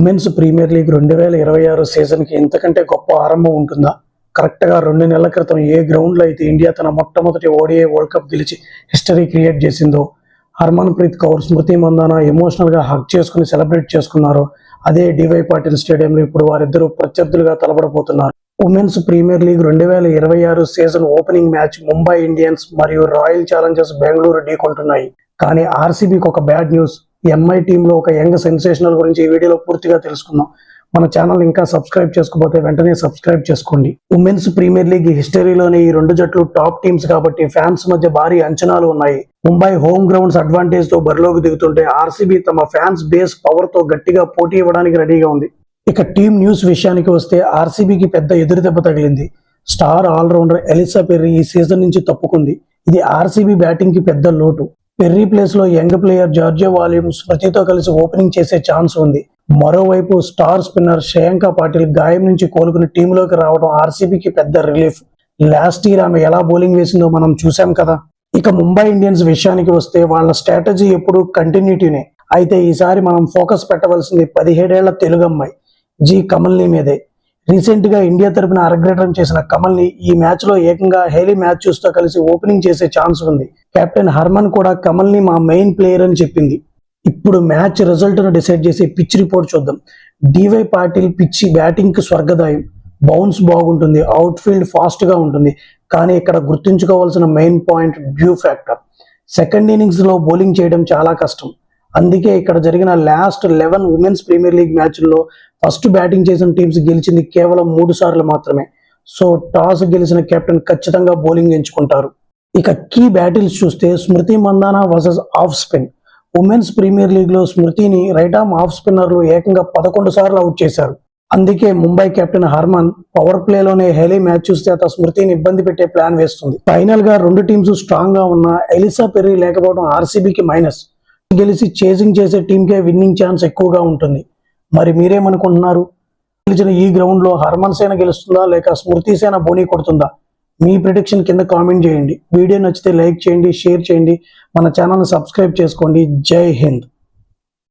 Women's premier league రెండు వేల ఇరవై ఆరు సీజన్కి ఇంతకంటే గొప్ప ఆరంభం ఉంటుందా? కరెక్ట్గా రెండు నెలల క్రితం ఏ గ్రౌండ్లో అయితే ఇండియా తన మొట్టమొదటి ఓడిఐ వరల్డ్ కప్ గెలిచి హిస్టరీ క్రియేట్ చేసిందో హర్మన్ ప్రీత్ కౌర్ స్మృతి మందాన ఎమోషనల్గా హక్ చేసుకుని సెలబ్రేట్ చేసుకున్నారో అదే డివై పాటిల్ స్టేడియంలో ఇప్పుడు వారిద్దరూ ప్రత్యర్థులుగా తలబడబోతున్నారు ఉమెన్స్ ప్రీమియర్ లీగ్ రెండు వేల ఇరవై ఆరు season opening match Mumbai Indians మరియు రాయల్ ఛాలెంజర్స్ బెంగళూరు ఢీకొంటున్నాయి. కానీ ఆర్సీబీకి ఒక బ్యాడ్ న్యూస్. ఎంఐ టీంలో ఒక యంగ్ సెన్సేషనల్ గురించి ఈ వీడియోలో పూర్తిగా తెలుసుకుందాం. మన ఛానల్ ఇంకా సబ్స్క్రైబ్ చేసుకోకపోతే వెంటనే సబ్స్క్రైబ్ చేసుకోండి. ఉమెన్స్ ప్రీమియర్ లీగ్ హిస్టరీలోనే ఈ రెండు జట్లు టాప్ టీమ్స్ కాబట్టి ఫ్యాన్స్ మధ్య భారీ అంచనాలు ఉన్నాయి. ముంబై హోమ్ గ్రౌండ్స్ అడ్వాంటేజ్తో బరిలోకి దిగుతుంటే ఆర్సీబీ తమ ఫ్యాన్స్ బేస్ పవర్తో గట్టిగా పోటీ ఇవ్వడానికి రెడీగా ఉంది. ఇక టీమ్ న్యూస్ విషయానికి వస్తే ఆర్సీబీకి పెద్ద ఎదురుదెబ్బ తగిలింది. స్టార్ ఆల్రౌండర్ ఎలిసా పెర్రీ ఈ సీజన్ నుంచి తప్పుకుంది. ఇది ఆర్సీబీ బ్యాటింగ్కి పెద్ద లోటు. పెర్రీ ప్లేస్లో యంగ్ ప్లేయర్ జార్జియా వాల్యూమ్ స్మృతితో కలిసి ఓపెనింగ్ చేసే ఛాన్స్ ఉంది. మరోవైపు స్టార్ స్పిన్నర్ శ్రేయాంక పాటిల్ గాయం నుంచి కోలుకుని టీంలోకి రావడం ఆర్సీబీకి పెద్ద రిలీఫ్. లాస్ట్ ఇయర్ ఆమె ఎలా బౌలింగ్ వేసిందో మనం చూసాం కదా. ఇక ముంబై ఇండియన్స్ విషయానికి వస్తే వాళ్ళ స్ట్రాటజీ ఎప్పుడు కంటిన్యూటీనే. అయితే ఈసారి మనం ఫోకస్ పెట్టవలసింది పదిహేడేళ్ళ తెలుగు అమ్మాయి జి కమల్ని మీదే. రీసెంట్గా ఇండియా తరపున అరగ్రటం చేసిన కమల్ని ఈ మ్యాచ్లో ఏకంగా హేలీ మ్యాథ్యూస్తో కలిసి ఓపెనింగ్ చేసే ఛాన్స్ ఉంది. కెప్టెన్ హర్మన్ కూడా కమల్ని మా మెయిన్ ప్లేయర్ అని చెప్పింది. ఇప్పుడు మ్యాచ్ రిజల్ట్ను డిసైడ్ చేసే పిచ్ రిపోర్ట్ చూద్దాం. డివై పాటిల్ పిచ్చి బ్యాటింగ్కి స్వర్గదాయం. బౌన్స్ బాగుంటుంది. అవుట్ ఫీల్డ్ ఫాస్ట్గా ఉంటుంది. కానీ ఇక్కడ గుర్తుంచుకోవాల్సిన main point dew factor second ఇన్నింగ్స్లో బౌలింగ్ చేయడం చాలా కష్టం. అందుకే ఇక్కడ జరిగిన last eleven women's premier league మ్యాచ్ల్లో ఫస్ట్ బ్యాటింగ్ చేసిన టీమ్స్ గెలిచింది కేవలం మూడు సార్లు మాత్రమే. సో టాస్ గెలిచిన కెప్టెన్ ఖచ్చితంగా బౌలింగ్ ఎంచుకుంటారు. ఇక కీ బ్యాటిల్స్ చూస్తే Smriti Mandhana versus off spin women's premier లీగ్లో స్మృతిని రైట్ ఆర్మ్ ఆఫ్ స్పిన్నర్లు ఏకంగా పదకొండు సార్లు అవుట్ చేశారు. అందుకే ముంబై కెప్టెన్ హర్మన్ పవర్ ప్లేలోనే హెలీ మ్యాచ్ చూస్తే అత స్మృతిని ఇబ్బంది పెట్టే ప్లాన్ వేస్తుంది. ఫైనల్గా రెండు టీమ్స్ స్ట్రాంగ్గా ఉన్న ఎలిసా పెర్రీ లేకపోవడం ఆర్సీబీకి మైనస్ గెలిచి చేసింగ్ చేసే టీంకే విన్నింగ్ ఛాన్స్ ఎక్కువగా ఉంటుంది. మరి మీరేమనుకుంటున్నారు? గెలిచిన ఈ గ్రౌండ్లో హర్మన్ సేన గెలుస్తుందా? లేక స్మృతి సేన బోనీ కొడుతుందా? మీ ప్రిడిక్షన్ కింద కామెంట్ చేయండి. వీడియో నచ్చితే లైక్ చేయండి షేర్ చేయండి. మన ఛానల్ని సబ్స్క్రైబ్ చేసుకోండి. జై హింద్.